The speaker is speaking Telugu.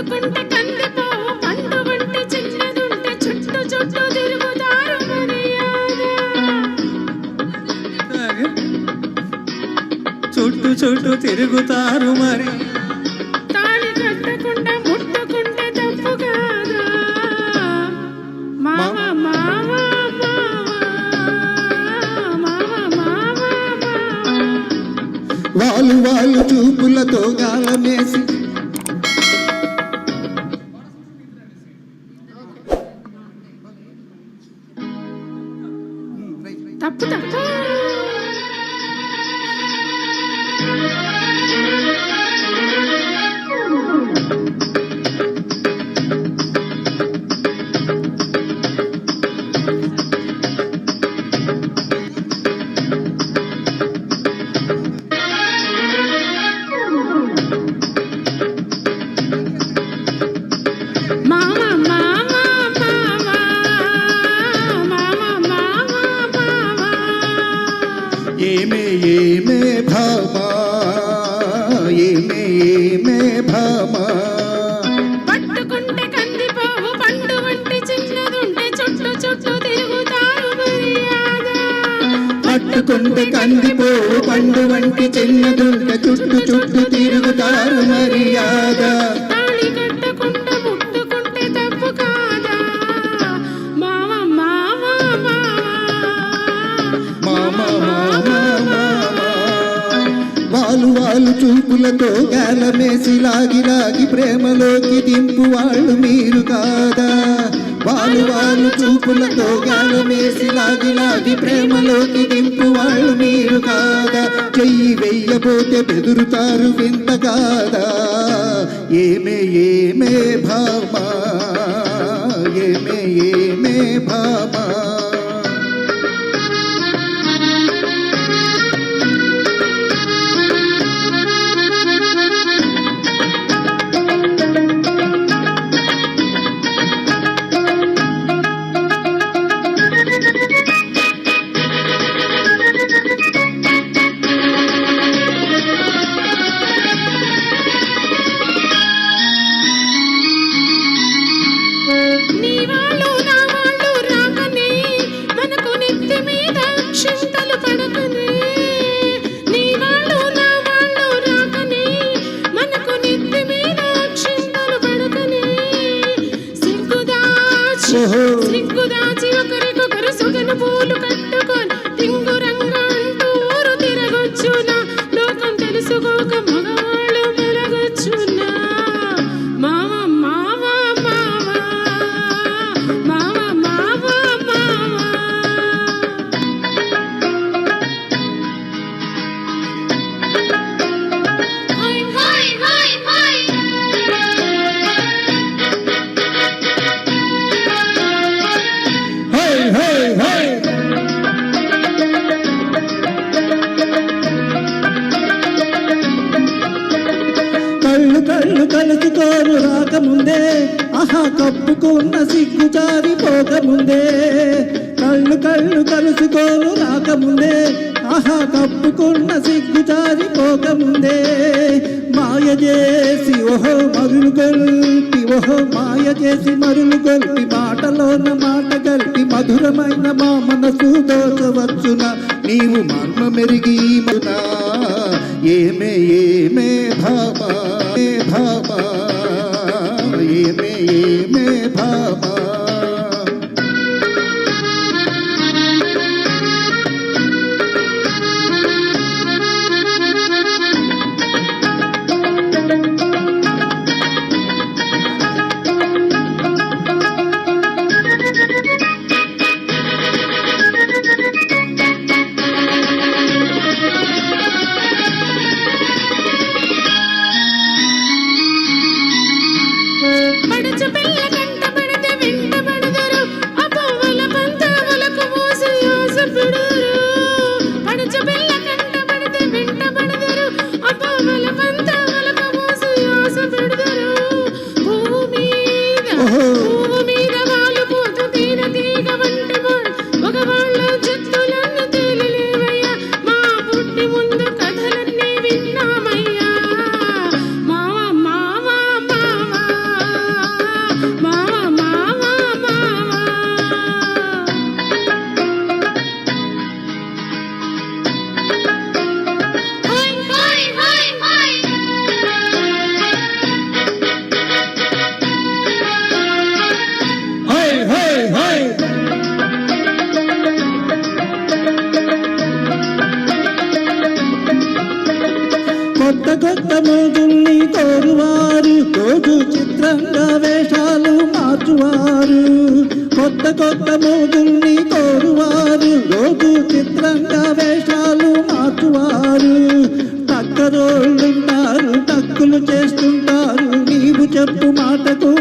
పట్టుకుంటే కందిపోవు పండు వంటి చిన్నదుంటే చుట్టూ చుట్టూ తిరుగుతారు మర్యాద. చుట్టూ చుట్టూ తిరుగుతారు మరి. తాళి కట్టకుండా ముట్టుకుంటే తప్పు కాదా? మామ మామ వాళ్ళు వాళ్ళు చూపులతో గాలమేసి ఏమే ఏమే భామా? ఏమే ఏమే భామా? పట్టుకుంటే కందిపోవు పండు వంటి చూపులతో గాలమేసి లాగి లాగి ప్రేమలోకి దింపు వాళ్ళు మీరు కాదా? వాళ్ళు వాళ్ళు చూపులతో గాలమేసి లాగి లాగి ప్రేమలోకి దింపు వాళ్ళు మీరు కాదా? చెయ్యి వెయ్యబోతే బెదురుతారు వింత కాదా ఏమే ఏమే పూలు కట్టుకొని తింగురంగా అంటూ ఊరు తిరగొచ్చునా? లోకం తెలుసుకోక మగవాళ్ళు మెలగొచ్చునా హై హై హై హై హై హై కళ్ళు రాకముందే ఆహా కప్పుకున్న సిగ్గు జారిపోకముందే. కళ్ళు కళ్ళు కలుసుకోరు రాకముందే ఆహా కప్పుకున్న సిగ్గు జారిపోకముందే. మాయ చేసి ఓహో మరులు గొల్పి ఓహో మాయ చేసి మరులు గొల్పి మాటలోన మాట గల్పి మధురమైన మా మనసు దోచవచ్చున? నీవు మర్మ మెరిగి మనా ఏమే ఏమే భావా నిజముగుణ్ణి కోరువారు రోజు చిత్రంగా వేషాలు మార్చువారు. కొత్త కొత్త మోగుణ్ణి కోరువారు రోజు చిత్రంగా వేషాలు మార్చువారు. తక్కరోళ్ళుంటారు తక్కులు చేస్తుంటారు. నీవు చెప్పు మాటకు